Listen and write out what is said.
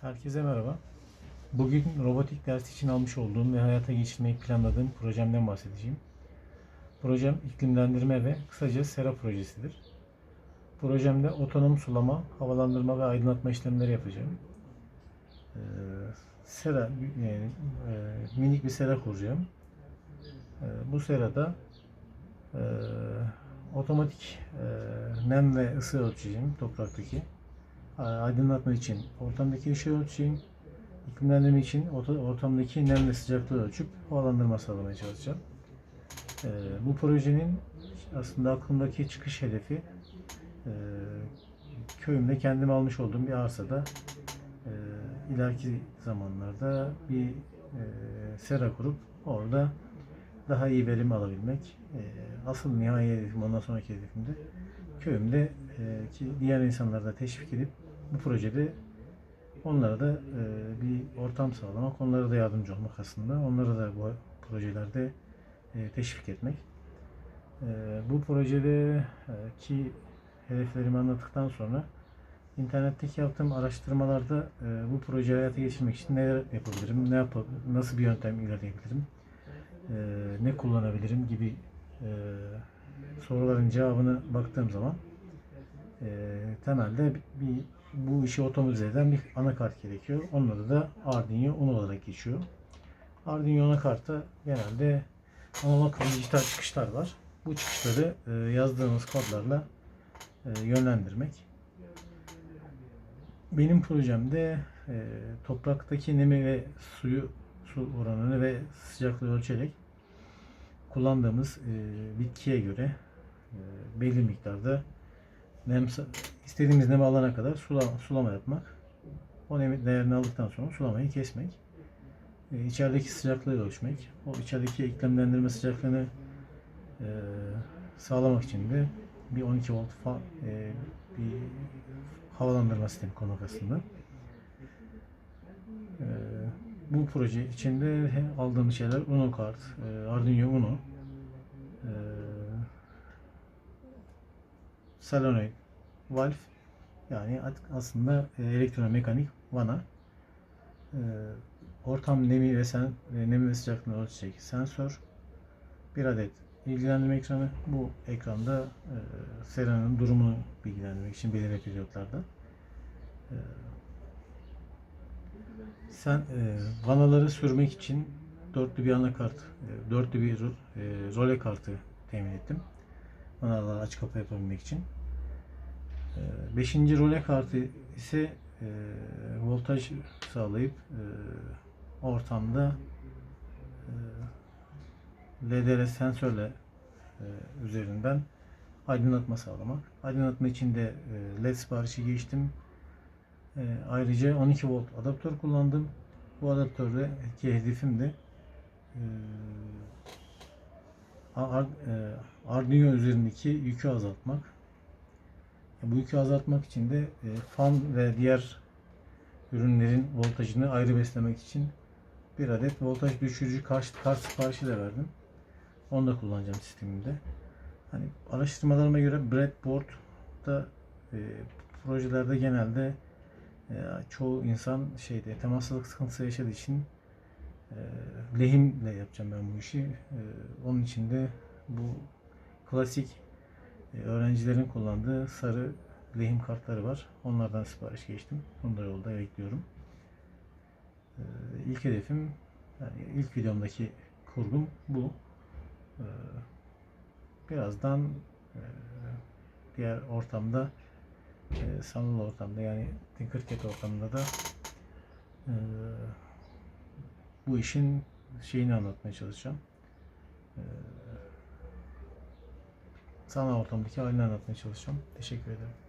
Herkese merhaba. Bugün robotik ders için almış olduğum ve hayata geçirmeyi planladığım projemden bahsedeceğim. Projem iklimlendirme ve kısaca sera projesidir. Projemde otonom sulama, havalandırma ve aydınlatma işlemleri yapacağım. Ee, sera, yani, e, minik bir sera kuracağım. Ee, bu serada e, otomatik e, nem ve ısı ölçeceğim topraktaki aydınlatma için ortamdaki ışığı ölçeyim. İklimlendirme için orta- ortamdaki nem ve sıcaklığı ölçüp havalandırma sağlamaya çalışacağım. Ee, bu projenin aslında aklımdaki çıkış hedefi e, köyümde kendim almış olduğum bir arsada e, ileriki zamanlarda bir e, sera kurup orada daha iyi verim alabilmek. E, asıl nihai hedefim ondan sonraki hedefim de köyümde e, ki diğer insanları da teşvik edip bu projede onlara da e, bir ortam sağlamak, onlara da yardımcı olmak aslında. Onları da bu projelerde e, teşvik etmek. E, bu projede e, ki hedeflerimi anlattıktan sonra internetteki yaptığım araştırmalarda e, bu projeyi hayata geçirmek için neler yapabilirim, ne yap nasıl bir yöntem ilerleyebilirim, e, ne kullanabilirim gibi e, soruların cevabına baktığım zaman e, temelde bir bu işi otomatize eden bir anakart gerekiyor. Adı da Arduino Uno olarak geçiyor. Arduino anakartta genelde analog ve dijital çıkışlar var. Bu çıkışları e, yazdığımız kodlarla e, yönlendirmek. Benim projemde e, topraktaki nemi ve suyu su oranını ve sıcaklığı ölçerek kullandığımız bitkiye göre belli miktarda nem istediğimiz nemi alana kadar sulama, sulama yapmak. O nem değerini aldıktan sonra sulamayı kesmek. E, içerideki sıcaklığı ölçmek. O içerideki iklimlendirme sıcaklığını e, sağlamak için de bir 12 volt fa, e, bir havalandırma sistemi konmak aslında. E, bu proje içinde aldığımız şeyler Uno kart, e, Arduino Uno, e, solenoid, valve yani aslında e, elektromekanik vana, e, ortam nemi ve sen ve nemi ve sıcaklığını ölçecek sensör, bir adet ilgilendirme ekranı. Bu ekranda e, seranın durumunu bilgilendirmek için belirli periyotlarda. E, sen e, vanaları sürmek için dörtlü bir anakart, e, dörtlü bir e, role kartı temin ettim. Vanaları aç kapa yapabilmek için. E, beşinci role kartı ise e, voltaj sağlayıp e, ortamda e, LDR sensörle e, üzerinden aydınlatma sağlamak. Aydınlatma için de e, LED siparişi geçtim. E, ayrıca 12 volt adaptör kullandım. Bu adaptörde ki hedefim de e, Arduino üzerindeki yükü azaltmak. Bu yükü azaltmak için de e, fan ve diğer ürünlerin voltajını ayrı beslemek için bir adet voltaj düşürücü kart, kart siparişi de verdim. Onu da kullanacağım sistemimde. Hani araştırmalarıma göre breadboard'da e, projelerde genelde e, çoğu insan şeyde temassızlık sıkıntısı yaşadığı için e, lehimle yapacağım ben bu işi. E, onun için de bu klasik e, öğrencilerin kullandığı sarı lehim kartları var. Onlardan sipariş geçtim. Da yolda bekliyorum. E, ilk hedefim yani ilk videomdaki kurgum bu. E, birazdan e, diğer ortamda e, sanal ortamda yani Tinkercad ortamında da e, bu işin şeyini anlatmaya çalışacağım. E, sanal ortamdaki halini anlatmaya çalışacağım. Teşekkür ederim.